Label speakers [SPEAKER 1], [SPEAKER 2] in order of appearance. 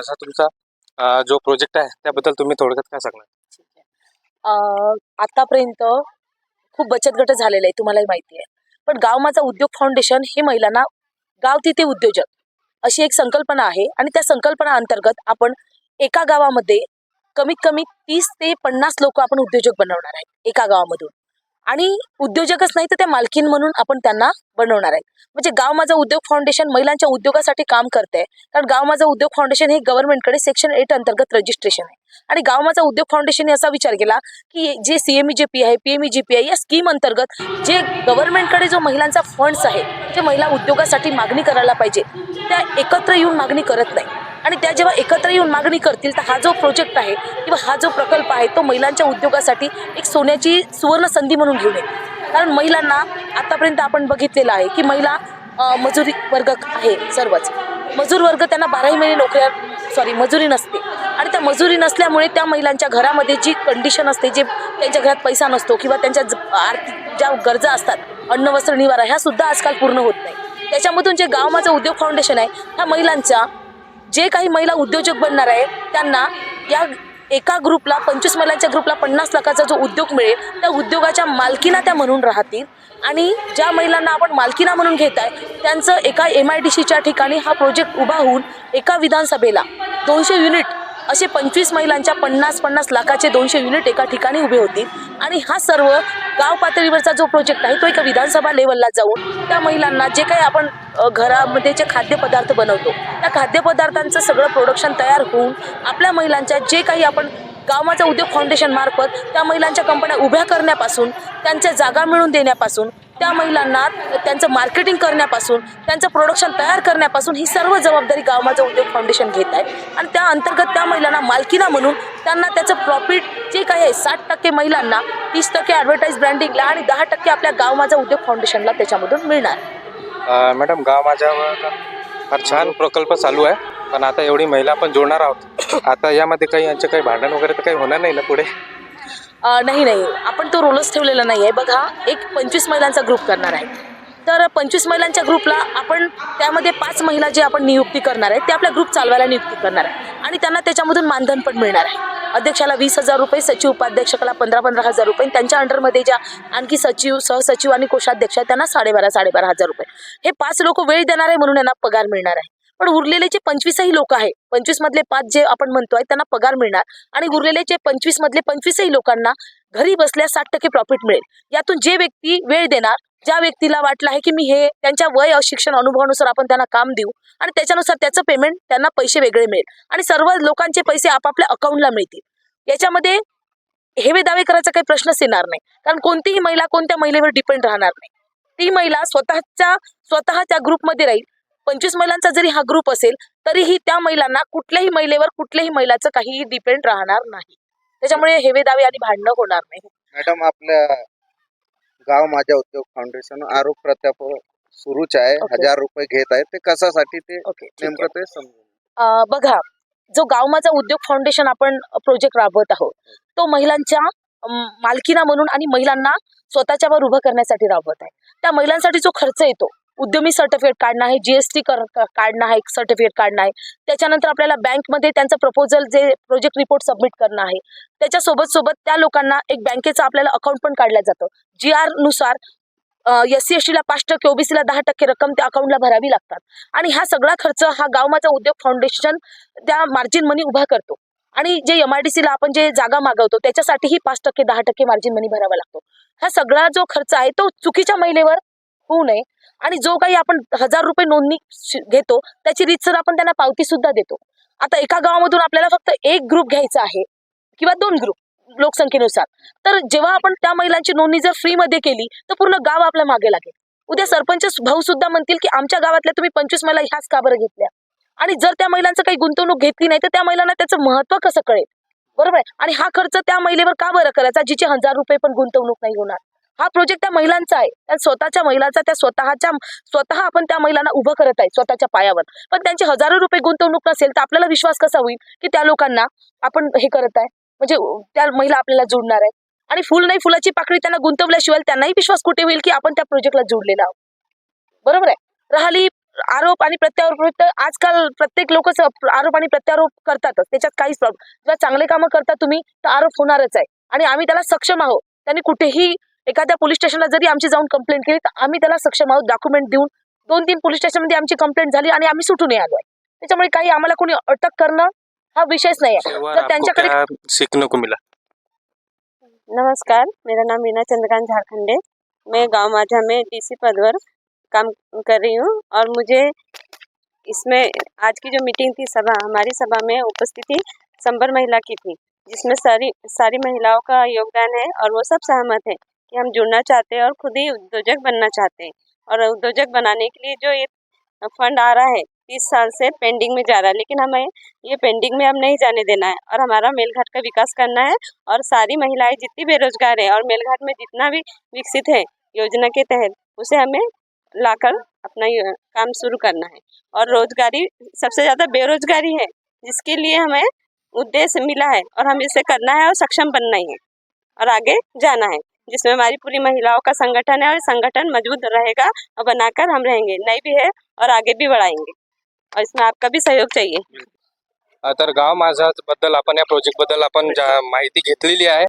[SPEAKER 1] असा तुमचा जो प्रोजेक्ट आहे त्याबद्दल तुम्ही थोडक्यात काय सांगणार?
[SPEAKER 2] आतापर्यंत खूप बचत गट झालेले आहे तुम्हालाही माहिती आहे. पण गाव माझा उद्योग फाउंडेशन हे महिलांना गाव तिथे उद्योजक अशी एक संकल्पना आहे. आणि त्या संकल्पना अंतर्गत आपण एका गावामध्ये कमीत कमी तीस ते पन्नास लोक आपण उद्योजक बनवणार आहे एका गावामधून. आणि उद्योजकच नाही तर त्या मालकीन म्हणून आपण त्यांना बनवणार आहे. म्हणजे गाव माझा उद्योग फाउंडेशन महिलांच्या उद्योगासाठी काम करते कारण गाव माझा उद्योग फाउंडेशन हे गव्हर्नमेंटकडे सेक्शन एट अंतर्गत रजिस्ट्रेशन आहे. आणि गाव माझा उद्योग फाउंडेशनने असा विचार केला की जे C M E G P आहे P M E G P आहे या स्कीम अंतर्गत जे गव्हर्नमेंटकडे जो महिलांचा फंड्स आहे जे महिला उद्योगासाठी मागणी करायला पाहिजे. त्या एकत्र येऊन मागणी करत नाही. आणि त्या जेव्हा एकत्र येऊन मागणी करतील तर हा जो प्रोजेक्ट आहे किंवा हा जो प्रकल्प आहे तो महिलांच्या उद्योगासाठी एक सोन्याची सुवर्ण संधी म्हणून घेऊन येईल. कारण महिलांना आतापर्यंत आपण बघितलेलं आहे की महिला मजुरी वर्ग आहे सर्वच. मजूर वर्ग त्यांना बाराही महिने नोकऱ्या सॉरी मजुरी नसते. आणि त्या मजुरी नसल्यामुळे त्या महिलांच्या घरामध्ये जी कंडिशन असते जे त्यांच्या घरात पैसा नसतो किंवा त्यांच्या ज- आर्थिक ज्या गरजा असतात अन्न वस्त्र निवारा ह्या सुद्धा आजकाल पूर्ण होत नाही. त्याच्यामधून जे गाव माझं उद्योग फाउंडेशन आहे ह्या महिलांच्या जे काही महिला उद्योजक बनणार आहे त्यांना या एका ग्रुपला पंचवीस महिलांच्या ग्रुपला पन्नास लाखाचा जो उद्योग मिळेल त्या उद्योगाच्या मालकीना त्या म्हणून राहतील. आणि ज्या महिलांना आपण मालकीना म्हणून घेत आहे त्यांचं एका एम आय डी सीच्या ठिकाणी हा प्रोजेक्ट उभा होऊन एका विधानसभेला दोनशे युनिट असे पंचवीस महिलांच्या पन्नास पन्नास लाखाचे दोनशे युनिट एका ठिकाणी उभे होतील. आणि हा सर्व गाव पातळीवरचा जो प्रोजेक्ट आहे तो एका विधानसभा लेवलला जाऊन त्या महिलांना जे काही आपण घरामध्ये जे खाद्यपदार्थ बनवतो त्या खाद्यपदार्थांचं सगळं प्रोडक्शन तयार होऊन आपल्या महिलांच्या जे काही आपण गावाचा उद्योग फाउंडेशन मार्फत त्या महिलांच्या कंपन्या उभ्या करण्यापासून त्यांच्या जागा मिळवून देण्यापासून त्या महिलांना त्यांचं मार्केटिंग करण्यापासून त्यांचं प्रोडक्शन तयार करण्यापासून ही सर्व जबाबदारी गावाचा उद्योग फाउंडेशन घेत आहे. आणि त्या अंतर्गत त्या महिलांना मालकीना म्हणून त्यांना त्याचं प्रॉफिट जे काही आहे साठ टक्के महिलांना तीस टक्के ॲडव्हर्टाईज ब्रँडिंगला आणि दहा टक्के आपल्या गाव माझा उद्योग फाउंडेशनला त्याच्यामधून मिळणार.
[SPEAKER 1] मॅडम गाव माझ्यावर फार छान प्रकल्प चालू आहे. पण आता एवढी महिला आपण जोडणार आहोत. आता यामध्ये काही यांचे काही भांडण वगैरे तर काही होणार नाही ना पुढे?
[SPEAKER 2] नाही नाही. आपण तो रोलच ठेवलेला नाही आहे बघा एक पंचवीस महिलांचा ग्रुप करणार आहे. तर पंचवीस महिलांच्या ग्रुपला आपण त्यामध्ये पाच महिला जे आपण नियुक्ती करणार आहे ते आपल्या ग्रुप चालवायला नियुक्ती करणार आहे. आणि त्यांना त्याच्यामधून मानधन पण मिळणार आहे. अध्यक्षाला वीस हजार रुपये सचिव उपाध्यक्षाला पंधरा पंधरा हजार रुपये. त्यांच्या अंडरमध्ये ज्या आणखी सचिव सहसचिव आणि कोषाध्यक्ष आहेत त्यांना साडेबारा साडेबारा हजार रुपये. हे पाच लोक वेळ देणार आहे म्हणून यांना पगार मिळणार आहे. पण उरलेले जे पंचवीसही लोक आहे पंचवीस मधले पाच जे आपण म्हणतोय त्यांना पगार मिळणार. आणि उरलेले जे पंचवीस मधले पंचवीसही लोकांना घरी बसल्या साठ टक्के प्रॉफिट मिळेल. यातून जे व्यक्ती वेळ देणार ज्या व्यक्तीला वाटलं आहे की मी हे त्यांच्या वय शिक्षण अनुभवानुसार आपण त्यांना काम देऊ आणि त्याच्यानुसार त्याचं पेमेंट त्यांना पैसे वेगळे मिळेल. आणि सर्व लोकांचे पैसे आपापल्या अकाउंटला मिळतील. याच्यामध्ये हेवे दावे करायचा काही प्रश्नच येणार नाही. कारण कोणतीही महिला कोणत्या महिलेवर डिपेंड राहणार नाही. ती महिला स्वतःच्या स्वतः त्या ग्रुपमध्ये राहील. पंचवीस महिलांचा जरी हा ग्रुप असेल तरीही त्या महिलांना कुठल्याही महिलेवर कुठल्याही महिलाचं काहीही डिपेंड राहणार नाही. त्याच्यामुळे हेवे दावे आणि भांडणं होणार नाही.
[SPEAKER 3] मॅडम आपल्या गाव माझ्या उद्योग फाउंडेशन आरोप प्रत्याप सुरूच आहे. हजार रुपये घेत आहे ते कशासाठी ते. नेमकं ते समजून
[SPEAKER 2] बघा जो गाव माझा उद्योग फाउंडेशन आपण प्रोजेक्ट राबवत आहोत तो महिलांच्या मालकीना म्हणून आणि महिलांना स्वतःच्यावर उभं करण्यासाठी राबवत आहे. त्या महिलांसाठी जो खर्च येतो उद्यमी सर्टिफिकेट काढणं आहे जीएसटी काढणं आहे सर्टिफिकेट काढणं आहे. त्याच्यानंतर आपल्याला बँकमध्ये त्यांचं प्रपोजल जे प्रोजेक्ट रिपोर्ट सबमिट करणं आहे. त्याच्यासोबत सोबत त्या लोकांना एक बँकेचं आपल्याला अकाउंट पण काढलं जातं. जी आरनुसार एस सी एस टीला पाच टक्के ओबीसीला दहा टक्के रक्कम त्या अकाउंटला भरावी लागतात. आणि हा सगळा खर्च हा गाव माझा उद्योग फाउंडेशन त्या मार्जिन मनी उभा करतो. आणि जे एम आय डी सीला आपण जे जागा मागवतो त्याच्यासाठीही पाच टक्के दहा टक्के मार्जिन मनी भरावा लागतो. हा सगळा जो खर्च आहे तो चुकीच्या महिलेवर होऊ नये. आणि जो काही आपण हजार रुपये नोंदणी घेतो त्याची रीतसर आपण त्यांना पावती सुद्धा देतो. आता एका गावामधून आपल्याला फक्त एक ग्रुप घ्यायचा आहे किंवा दोन ग्रुप लोकसंख्येनुसार. तर जेव्हा आपण त्या महिलांची नोंदणी जर फ्रीमध्ये केली तर पूर्ण गाव आपल्या मागे लागेल. उद्या सरपंच भाऊ सुद्धा म्हणतील की आमच्या गावातल्या तुम्ही पंचवीस महिला ह्याच का बरं घेतल्या? आणि जर त्या महिलांचं काही गुंतवणूक घेतली नाही तर त्या महिलांना त्याचं महत्त्व कसं कळेल? बरोबर आहे? आणि हा खर्च त्या महिलेवर का बरं करायचा जिचे हजार रुपये पण गुंतवणूक नाही होणार? हा प्रोजेक्ट त्या महिलांचा आहे. त्या स्वतःच्या महिलाचा त्या स्वतःच्या स्वतः आपण त्या महिलांना उभं करत आहे स्वतःच्या पायावर. पण त्यांचे हजारो रुपये गुंतवणूक नसेल तर आपल्याला विश्वास कसा होईल की त्या लोकांना आपण हे करत आहे? म्हणजे त्या महिला आपल्याला जोडणार आहे. आणि फुल नाही फुलाची पाकळी त्यांना गुंतवल्याशिवाय त्यांनाही विश्वास कुठे होईल की आपण त्या प्रोजेक्टला जोडलेला आहोत? बरोबर आहे? राहिली आरोप आणि प्रत्यारोप तर आजकाल प्रत्येक लोक आरोप आणि प्रत्यारोप करतातच. त्याच्यात काहीच प्रॉब्लेम जेव्हा चांगले कामं करता तुम्ही तर आरोप होणारच आहे. आणि आम्ही त्याला सक्षम आहोत. त्यांनी कुठेही एखाद्या पोलीस स्टेशनला जरी आमची जाऊन कंप्लेंट केली तर आम्ही त्याला सक्षम आहोत डॉक्युमेंट देऊन. दोन तीन पोलीस स्टेशनमध्ये आमची कंप्लेंट झाली आणि आम्ही सुटून आलोय त्याच्यामुळे काही आम्हाला कोणी अटक करणं हा विषयच नाही आहे. तर त्यांच्याकडे
[SPEAKER 1] क्या सीखने को मिला?
[SPEAKER 4] नमस्कार मेरा नाम मीना चंद्रकांत झारखंडे. मैं गांव माझा में डीसी पद पर काम कर रही हूँ और मुझे इसमें आज की जो मीटिंग थी सभा हमारी सभा में उपस्थिति संबर महिला की थी जिसमें सारी सारी महिलाओं का योगदान है और वो सब सहमत है। कि हम जुड़ना चाहते हैं और खुद ही उद्योजक बनना चाहते हैं। और उद्योजक बनाने के लिए जो ये फंड आ रहा है, तीस साल से पेंडिंग में जा रहा है, लेकिन हमें ये पेंडिंग में अब नहीं जाने देना है। और हमारा मेलघाट का विकास करना है और सारी महिलाएँ जितनी बेरोजगार है और मेलघाट में जितना भी विकसित है योजना के तहत, उसे हमें लाकर अपना काम शुरू करना है। और रोजगारी, सबसे ज़्यादा बेरोजगारी है, जिसके लिए हमें उद्देश्य मिला है और हम इसे करना है और सक्षम बनना ही है और आगे जाना है। जिसमें हमारी पूरी महिलाओं का संगठन है और संगठन मज़बूत रहेगा और बनाकर हम रहेंगे नहीं भी है और आगे भी बढ़ाएँगे। और इसमें आपका भी सहयोग चाहिए।
[SPEAKER 1] तर गाव माझा बद्दल आपण या प्रोजेक्ट बदल अपन महती घेतलेली आहे